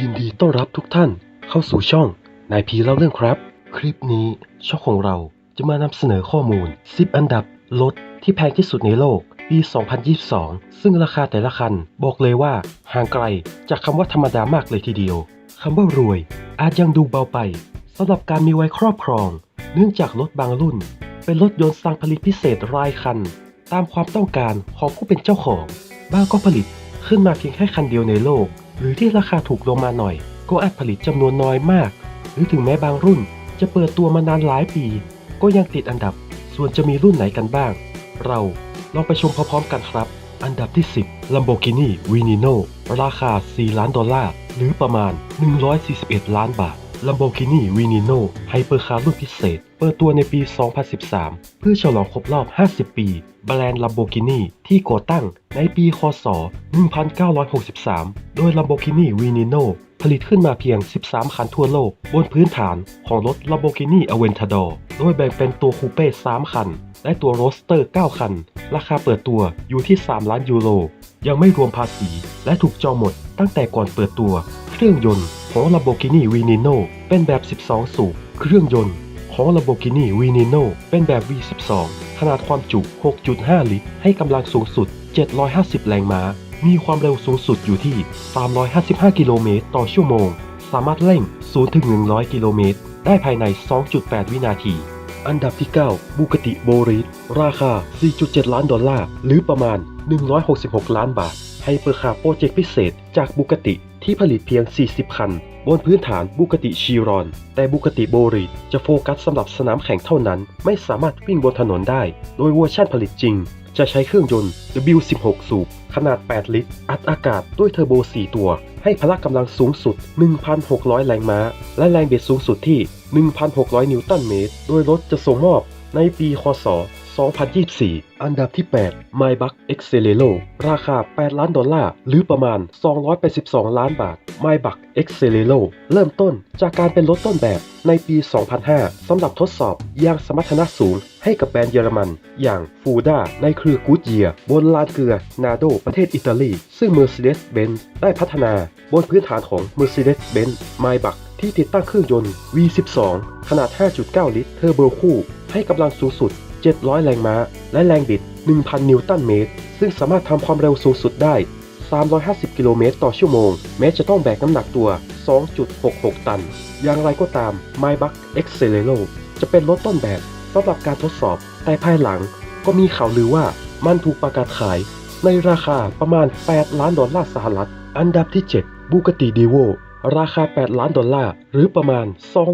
ยินดีต้อนรับทุกท่านเข้าสู่ช่องนายพีเล่าเรื่องครับ คลิปนี้ช่องของเราจะมานำเสนอข้อมูล 10 อันดับรถที่แพงที่สุดในโลก ปี 2022 ซึ่งราคาแต่ละคันบอกเลยว่าห่างไกลจากคำว่าธรรมดามากเลยทีเดียวคำว่ารวยอาจยังดูเบาไปสำหรับการมีไว้ครอบครอง เนื่องจากรถบางรุ่น เป็นรถยนต์สั่งผลิตพิเศษรายคัน ตามความต้องการของผู้เป็นเจ้าของ บ้างก็ผลิตขึ้นมาเพียงแค่คันเดียวในโลก หรือที่ราคาถูกลงมาหน่อย ก็อาจผลิตจำนวนน้อยมาก หรือถึงแม้บางรุ่นจะเปิดตัวมานานหลายปี ก็ยังติดอันดับ ส่วนจะมีรุ่นไหนกันบ้าง เราลองไปชมพร้อมๆกันครับ อันดับที่ 10 Lamborghini Veneno ราคา 4 ล้านดอลลาร์หรือประมาณ 141 ล้านบาท Lamborghini Veneno Hypercar รุ่นพิเศษ เปิดตัวในปี 2013 เพื่อฉลองครบรอบ 50 ปี แบรนด์ Lamborghini ที่ก่อตั้งในปี คศ 1963 โดย Lamborghini Veneno ผลิตขึ้นมาเพียง 13 คันทั่วโลก บนพื้นฐานของรถ Lamborghini Aventador โดยแบ่งเป็นตัวคูเป้ 3 คัน และตัวโรสเตอร์ 9 คัน ราคาเปิดตัวอยู่ที่ 3 ล้านยูโร ยังไม่รวมภาษี และถูกจองหมดตั้งแต่ก่อนเปิดตัว เครื่องยนต์ ของ Lamborghini Veneno เป็นแบบ 12 สูบ เครื่องยนต์ของ Lamborghini Veneno เป็นแบบ V12 ขนาดความจุ 6.5 ลิตร ให้กำลังสูงสุด 750 แรงม้า มีความเร็วสูงสุดอยู่ที่ 355 กิโลเมตรต่อชั่วโมง สามารถเร่ง 0-100 กิโลเมตร ได้ภายใน 2.8 วินาที อันดับที่ 9 บูกติโบริสราคา 4.7 ล้านดอลลาร์ หรือประมาณ 166 ล้านบาท ให้เปิดคาโปรเจกต์พิเศษ จากบูกติที่ผลิตเพียง 40 คัน บนพื้นฐานบูกติชีรอน แต่บูกติโบริสจะโฟกัสสำหรับสนามแข่งเท่านั้น ไม่สามารถวิ่งบนถนนได้ โดยเวอร์ชันผลิตจริง จะใช้เครื่องยนต์ W16 สูบ ขนาด 8 ลิตร อัดอากาศด้วยเทอร์โบ 4 ตัว ให้พละกำลังสูงสุด 1,600 แรงม้า และแรงเบิดสูงสุดที่ 1,600 นิวตันเมตร โดยรถจะส่งมอบในปี คศ 2024 อันดับที่ 8 Maybach Excelero ราคา 8 ล้านดอลลาร์ หรือประมาณ 282 ล้านบาท Maybach Excelero เริ่มต้นจากการเป็นรถต้นแบบในปี 2005 สำหรับทดสอบยางสมรรถนะสูงให้กับแบรนด์เยอรมัน อย่างฟูด้าในเครือกูดเยียบนลานเกลือ นาโดประเทศอิตาลี ซึ่ง Mercedes-Benz ได้พัฒนาบนพื้นฐานของ Mercedes-Benz Maybach ที่ติดตั้งเครื่องยนต์ V12 ขนาด 5.9 ลิตรเทอร์โบคู่ ให้กำลังสูงสุด 700 แรงม้า และแรงบิด 1,000 นิวตันเมตร ซึ่งสามารถทำความเร็วสูงสุดได้ 350 กิโลเมตรต่อชั่วโมง แม้จะต้องแบกน้ำหนักตัว 2.66 ตัน อย่างไรก็ตาม Maybach Excelero จะเป็นรถต้นแบบสำหรับการทดสอบ แต่ภายหลังก็มีข่าวลือว่ามันถูกประกาศขาย ในราคาประมาณ 8 ล้านดอลลาร์สหรัฐ อันดับที่ 7 b u g a t t i Divo ราคา 8 ล้านดอลลาร์ หรือประมาณ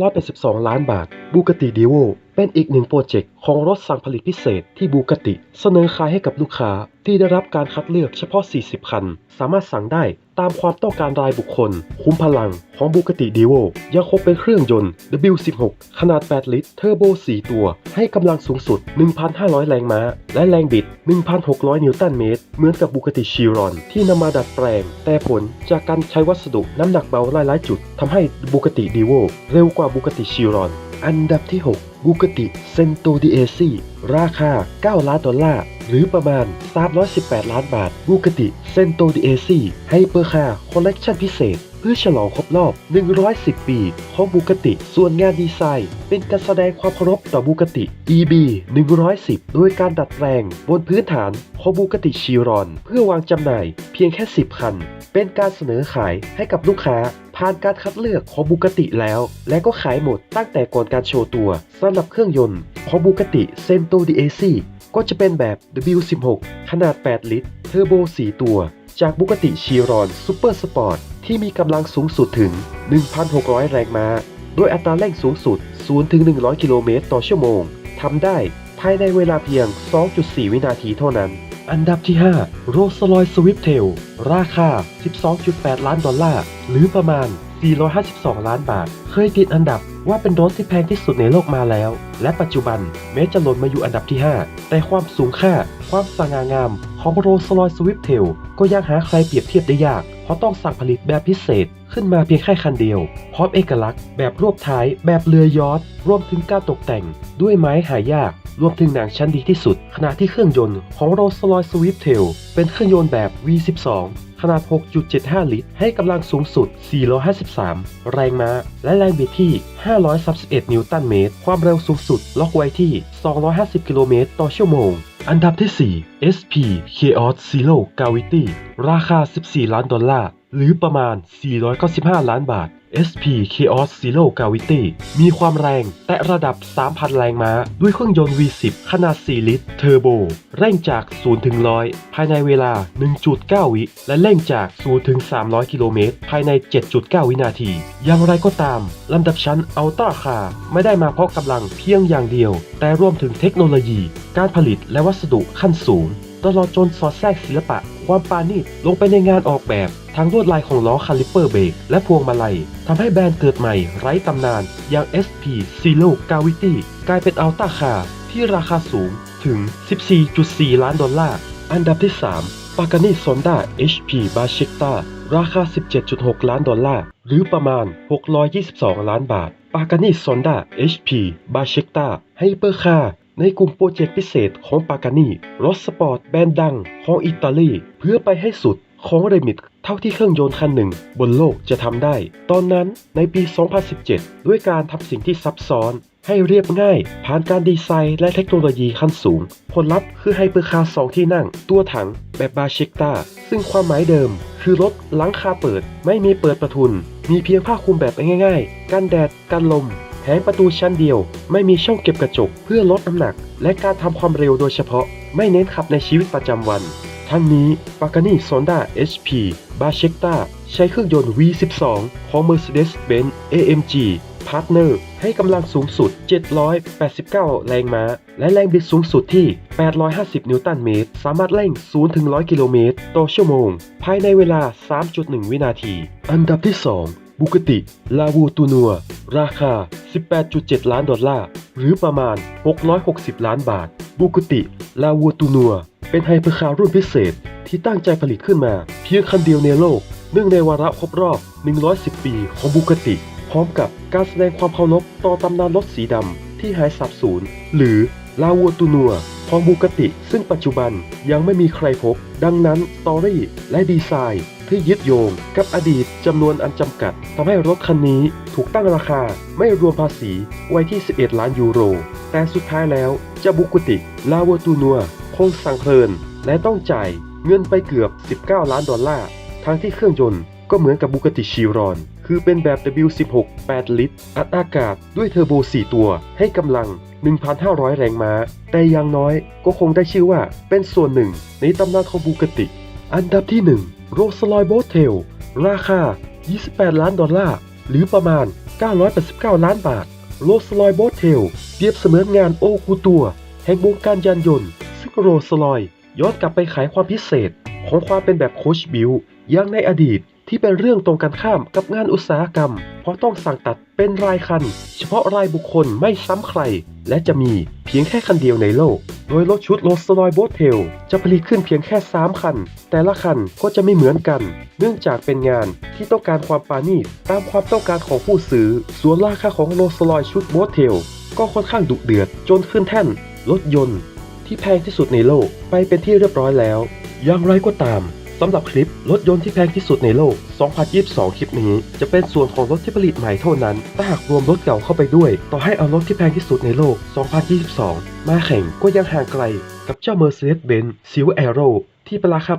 282 ล้านบาทบูกติดีโว เป็นอีกหนึ่งโปรเจกต์ของรถสั่งผลิตพิเศษที่บูกติ เสนอขายให้กับลูกค้าที่ได้รับการคัดเลือกเฉพาะ 40 คัน สามารถสั่งได้ตามความต้องการรายบุคคล คุ้มพลังของบูกติดีโวยังคงเป็นเครื่องยนต์ W16 ขนาด 8 ลิตร เทอร์โบ 4 ตัว ให้กำลังสูงสุด 1,500 แรงม้า และแรงบิด 1,600 นิวตันเมตร เหมือนกับบูกติชิรอน ที่นำมาดัดแปลง แต่ผลจากการใช้วัสดุน้ำหนักเบาหลายๆจุดทำให้บูกติดีโวเร็วกว่าบูกติชิรอน อันดับที่ 6 บูกติเซนโตดีเอซีราคา 9 ล้านดอลลาร์ หรือประมาณ 318 ล้านบาทบูกติเซนโตดีเอซีให้เปอร์คาคอลเลกชันพิเศษ เพื่อฉลองครบรอบ 110 ปี ของบูกติส่วนงานดีไซน์ เป็นการแสดงความเคารพต่อบูกติ EB 110 โดยการดัดแปลงบนพื้นฐานของบูกติชิรอน เพื่อวางจำหน่ายเพียงแค่ 10 คัน เป็นการเสนอขายให้กับลูกค้า ผ่านการคัดเลือกของบูกติแล้ว และก็ขายหมดตั้งแต่ก่อนการโชว์ตัวสำหรับเครื่องยนต์ของบูกติเซนโตดีเอซีก็จะเป็นแบบ W16 ขนาด 8 ลิตร เทอร์โบ 4 ตัว จากบูกติชีรอนซูเปอร์สปอร์ตที่มีกำลังสูงสุดถึง 1,600 แรงม้าโดยอัตราเร่งสูงสุด 0-100 กิโลเมตรต่อชั่วโมงทำได้ภายในเวลาเพียง 2.4 วินาทีเท่านั้น อันดับที่ 5 Rolls Royce Swiftail ราคา 12.8 ล้านดอลลาร์ หรือประมาณ 452 ล้านบาท เคยติดอันดับว่าเป็นรถที่แพงที่สุดในโลกมาแล้ว และปัจจุบันแม้จะหล่นมาอยู่อันดับที่ 5 แต่ความสูงค่า ความสง่างามของ Rolls Royce Swiftail ก็ยังหาใครเปรียบเทียบได้ยาก เพราะต้องสั่งผลิตแบบพิเศษขึ้นมาเพียงแค่คันเดียว พร้อมเอกลักษณ์แบบรวบท้าย แบบเรือยอทรวมถึงการตกแต่งด้วยไม้หายาก รวมถึงหนังชั้นดีที่สุด ขณะที่เครื่องยนต์ของ Rolls-Royce Swiftail เป็นเครื่องยนต์แบบ V12 ขนาด 6.75 ลิตร ให้กำลังสูงสุด 453 แรงม้า และแรงบิดที่ 531 นิวตันเมตร ความเร็วสูงสุด ล็อกไว้ที่ 250 กิโลเมตรต่อชั่วโมง อันดับที่ 4 SP Chaos Zero Gravity ราคา 14 ล้านดอลลาร์ หรือประมาณ 495 ล้านบาท SP Chaos Zero Gravity มีความแรงแตะระดับ 3,000 แรงม้า ด้วยเครื่องยนต์ V10 ขนาด 4 ลิตร เทอร์โบ เร่งจาก 0 ถึง 100 ภายในเวลา 1.9 วิ และเร่งจาก 0 ถึง 300 กิโลเมตร ภายใน 7.9 วินาที อย่างไรก็ตาม ลำดับชั้นอัลต้าคาไม่ได้มาเพราะกำลังเพียงอย่างเดียว แต่รวมถึงเทคโนโลยี การผลิตและวัสดุขั้นสูง ตลอดจนสอดแทรกศิลปะ ความปาณีตลงไปในงานออกแบบทั้งลวดลายของล้อคาลิปเปอร์เบรกและพวงมาลัยทำให้แบรนด์เกิดใหม่ไร้ตำนาน อย่าง SP Zero Gravity กลายเป็นอัลต้าคาร์ที่ราคาสูงถึง 14.4 ล้านดอลลาร์ อันดับที่3 p a g a n i Sonda HP b a s h i k t a ราคา 17.6 ล้านดอลลาร์ หรือประมาณ 622 ล้านบาท p a g a n i Sonda HP b a s h i k t a ไฮเปอร์คาร์ ในกลุ่มโปรเจกต์พิเศษของปากานีรถสปอร์ตแบรนด์ดังของอิตาลี เพื่อไปให้สุดของเรมิตเท่าที่เครื่องยนต์คันหนึ่ง บนโลกจะทำได้ ตอนนั้นในปี 2017 ด้วยการทำสิ่งที่ซับซ้อน ให้เรียบง่าย ผ่านการดีไซน์และเทคโนโลยีขั้นสูง ผลลัพธ์คือไฮเปอร์คาร์สองที่นั่ง ตัวถังแบบบาเชกตาซึ่งความหมายเดิม คือรถหลังคาเปิด ไม่มีเปิดประทุน มีเพียงผ้าคลุมแบบง่ายๆ กันแดดกันลม งประตูชั้นเดียว ไม่มีช่องเก็บกระจกเพื่อลดน้ำหนัก และการทำความเร็วโดยเฉพาะ ไม่เน้นขับในชีวิตประจำวัน ทั้งนี้ p a g a n i Sonda HP b a s h e k t a ใช้เครื่องยนต์ V12 ของ Mercedes-Benz AMG Partner ให้กำลังสูงสุด 789 แรงม้า และแรงบิดสูงสุดที่ 850 นิวตันเมตร สามารถเร่ง0ถึง100 กิโลเมตร ต่อชั่วโมง ภายในเวลา 3.1 วินาที อันดับที่ 2 บุกติ ลาวูตูนัว ราคา 18.7 ล้านดอลลาร์ หรือประมาณ 660 ล้านบาท บุกติ ลาวูตูนัว เป็นไฮเปอร์คาร์รุ่นพิเศษ ที่ตั้งใจผลิตขึ้นมา เพียงคันเดียวในโลก เนื่องในวาระครบรอบ 110 ปีของบุกติ พร้อมกับการแสดงความเคารพต่อตำนานรถสีดำที่หายสาบสูญ หรือลาวัวตูนัวของบูกติ ซึ่งปัจจุบันยังไม่มีใครพบ ดังนั้นสตอรี่และดีไซน์ ที่ยึดโยงกับอดีตจำนวนอันจำกัดทำให้รถคันนี้ถูกตั้งราคาไม่รวมภาษีไว้ที่ 11 ล้านยูโร แต่สุดท้ายแล้วเจ้าบุกุติ ลาวัวตูนัว คงสั่งเพลิน และต้องจ่ายเงินไปเกือบ 19 ล้านดอลลาร์ ทั้งที่เครื่องยนต์ก็เหมือนกับบุกติชิรอน คือเป็นแบบ W16 8 ลิตร อัดอากาศด้วยเทอร์โบ 4 ตัว ให้กำลัง 1,500 แรงม้า แต่อย่างน้อยก็คงได้ชื่อว่าเป็นส่วนหนึ่งในตำนานของบุกติ อันดับที่ 1 โรสลอยโบเทล ราคา 28 ล้านดอลลาร์ หรือประมาณ 989 ล้านบาท โรสลอยโบเทล เปรียบเสมือนงานโอคูตัว แห่งวงการยานยนต์ ซึ่งโรสลอยย้อนกลับไปขายความพิเศษของความเป็นแบบโคชบิลอย่างในอดีต ที่เป็นเรื่องตรงกันข้ามกับงานอุตสาหกรรม เพราะต้องสั่งตัดเป็นรายคัน เฉพาะรายบุคคลไม่ซ้ำใคร และจะมีเพียงแค่คันเดียวในโลก โดยรถชุดโรสลอยโบสเทลจะผลิตขึ้นเพียงแค่ 3 คัน แต่ละคันก็จะไม่เหมือนกัน เนื่องจากเป็นงานที่ต้องการความปราณีตตามความต้องการของผู้ซื้อ ส่วนราคาของโรสลอยชุดโบสเทลก็ค่อนข้างดุเดือดจนขึ้นแท่น รถยนต์ ที่แพงที่สุดในโลกไปเป็นที่เรียบร้อยแล้ว อย่างไรก็ตาม สำหรับคลิปรถยนต์ที่แพงที่สุดในโลก 2022 คลิปนี้ จะเป็นส่วนของรถที่ผลิตใหม่เท่านั้น ถ้าหากรวมรถเก่าเข้าไปด้วย ต่อให้เอารถที่แพงที่สุดในโลก 2022 มาแข่งก็ยังห่างไกล กับเจ้า Mercedes-Benz Silver Arrow ที่เป็นราคา